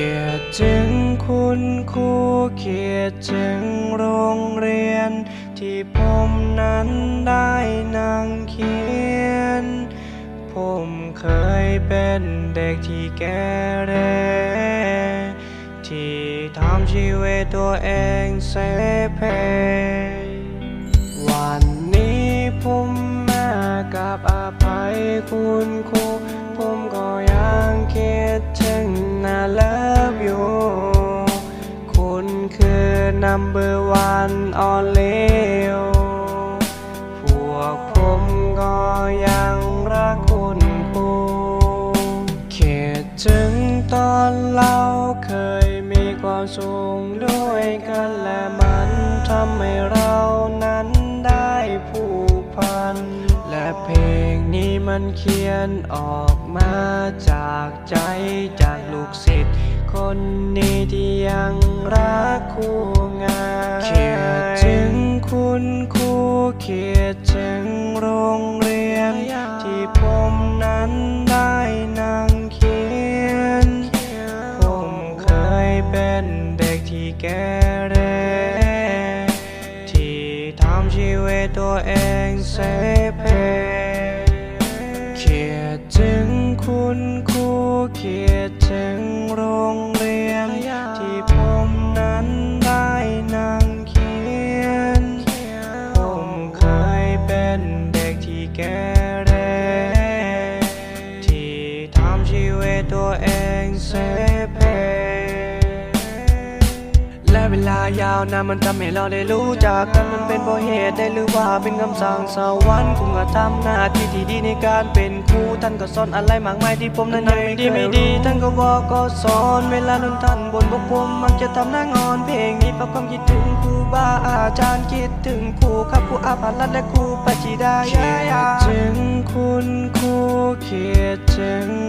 ียดจึงคุณครูเขียนถึงโรงเรียน ที่ผมนั้นได้นั่งเขียน ผมเคยเป็นเด็กที่แกเร ที่ทำชีวิตตัวเองเสเพวันนี้ผมมากับอภัยคุณครู number one only you พวกผมก็ยังรักคุณครูคิดถึงตอนเราเคยมีความสุขด้วยกันและมันทำให้เรานั้นได้ผูกพัน และเพลงนี้มันเขียนออกมาจากใจจากลูกศิษย์คนนี้ที่ยังรักคู่ง เขียนถึงโรงเรียน ที่ผมนั้นได้นั่งเขียน ผมเคยเป็นเด็กที่แกเร ที่ทำชีวิตตัวเองเสเพเขียนถึงคุณครูเขียนถึงโรง ตัวเองเสเพและเวลายาวนานมันทำให้เราได้รู้จักกันมันเป็นเพราะเหตุได้หรือว่าเป็นคำสั่งสวรรค์คุณก็ทำหน้าที่ที่ดีในการเป็นครูท่านก็สอนอะไรมากมายที่ผมนั้นยังไม่ดีไม่ดี ท่านก็บอกก็สอนเวลานั้นท่านบนพวกผมมักจะทำหน้างอนเพลงนี้เพราะความคิดถึงครูบาอาจารย์คิดถึงครูครับครูอาภารัตและครูปัจจิดาคิดถึงคุณครูคิดถึง